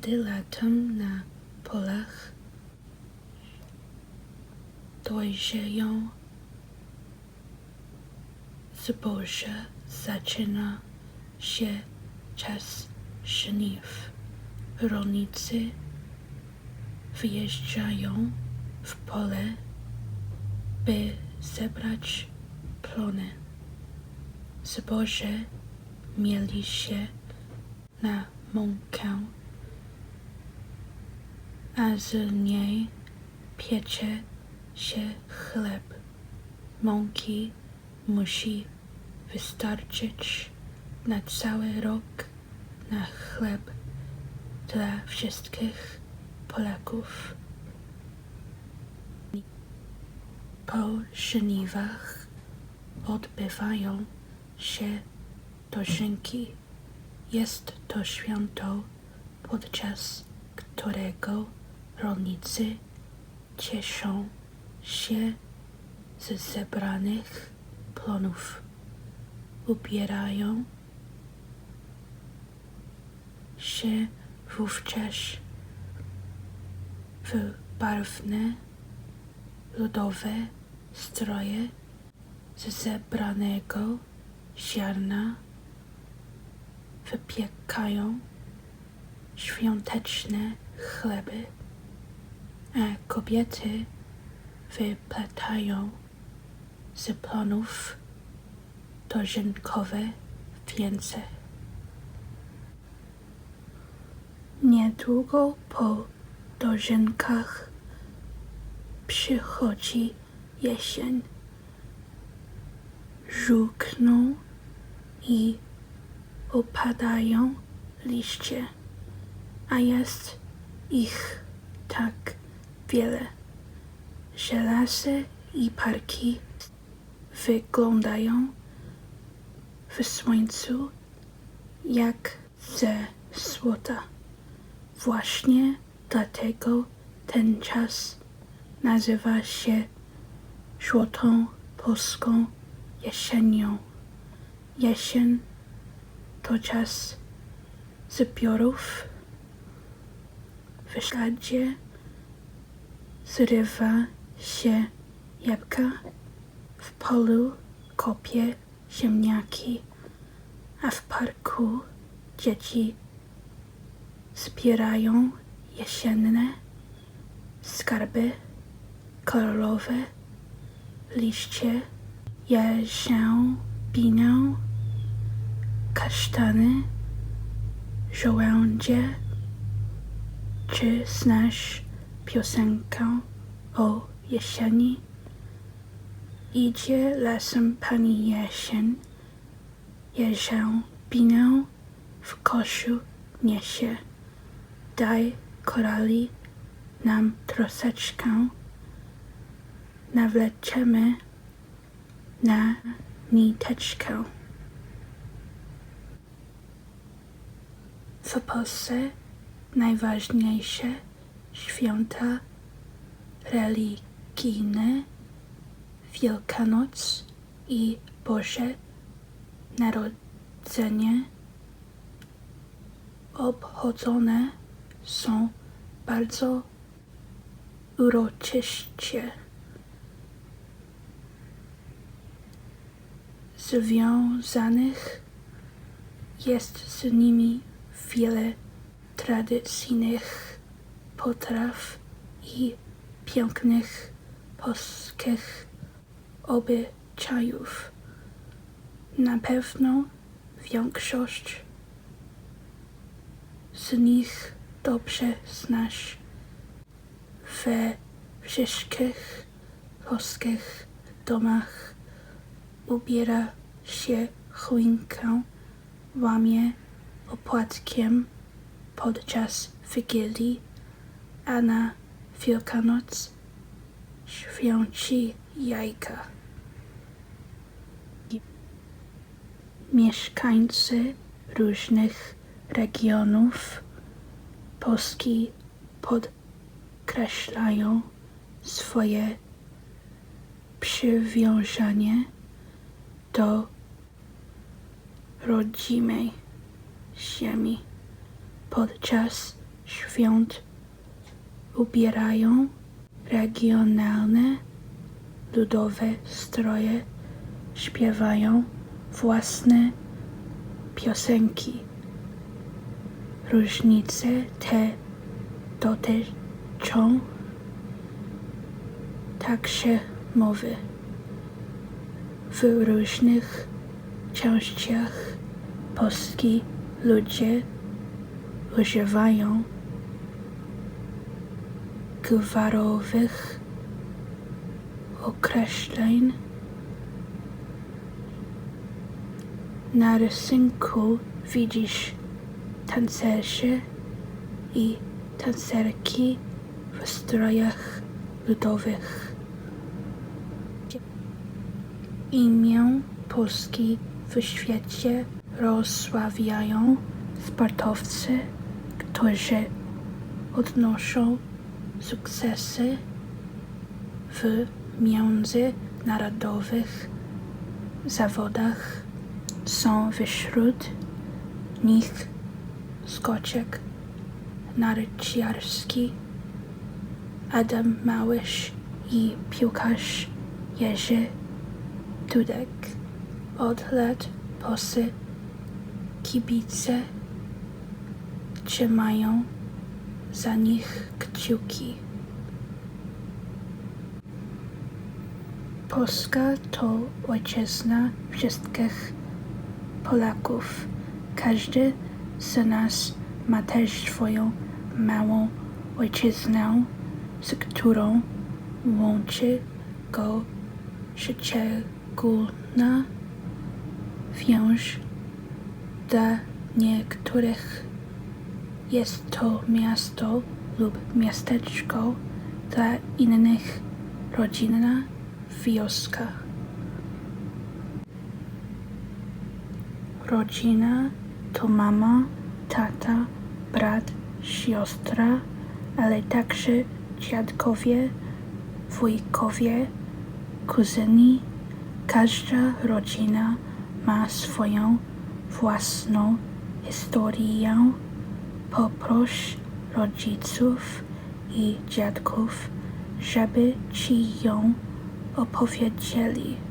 Kiedy latem na polach dojrzeją zboże, zaczyna się czas żniw. Rolnicy wyjeżdżają w pole, by zebrać plony. Zboże mieli się na mąkę, a z niej piecze się chleb. Mąki musi wystarczyć na cały rok na chleb dla wszystkich Polaków. Po żniwach odbywają się dożynki. Jest to święto, podczas którego rolnicy cieszą się z zebranych plonów. Ubierają się wówczas w barwne, ludowe stroje z zebranego ziarna wypiekają świąteczne chleby, a kobiety wypletają z plonów dożynkowe wience. Niedługo po dożynkach przychodzi jesień. Żółkną i opadają liście, a jest ich tak wiele, że lasy i parki wyglądają w słońcu jak ze złota. Właśnie dlatego ten czas nazywa się złotą polską jesienią. Jesień to czas zbiorów. W śladzie zrywa się jabłka, w polu kopie ziemniaki, a w parku dzieci zbierają jesienne skarby kolorowe, liście, jarzębinę, kasztany, żołędzie. Czy znasz piosenkę o jesieni? Idzie lasem pani jesień, jarzębinę w koszu niesie. Daj korali nam troszeczkę, nawleczemy na niteczkę. W Polsce najważniejsze święta religijne Wielkanoc i Boże Narodzenie obchodzone są bardzo uroczyście. Związanych jest z nimi wiele tradycyjnych potraw i pięknych polskich obyczajów. Na pewno większość z nich dobrze znasz. We wszystkich polskich domach ubiera się choinkę, łamie opłatkiem podczas Wigilii, a Wielkanoc święci jajka. Mieszkańcy różnych regionów Polski podkreślają swoje przywiązanie do rodzimej ziemi podczas świąt ubierają regionalne ludowe stroje, śpiewają własne piosenki. Różnice te dotyczą także mowy. W różnych częściach Polski ludzie używają gwarowych określeń. Na rysunku widzisz tancerzy i tancerki w strojach ludowych. Imię Polski w świecie rozsławiają sportowcy, którzy odnoszą sukcesy w międzynarodowych zawodach. Są wśród nich skoczek narciarski Adam Małysz i piłkarz Jerzy Dudek. Od lat posy kibice trzymają za nich kciuki. Polska to ojczyzna wszystkich Polaków. Każdy z nas ma też swoją małą ojczyznę, z którą łączy go szczególna więź. Dla niektórych jest to miasto lub miasteczko, dla innych rodzinna wioska. Rodzina to mama, tata, brat, siostra, ale także dziadkowie, wujkowie, kuzyni. Każda rodzina ma swoją własną historię. Poproś rodziców i dziadków, żeby ci ją opowiedzieli.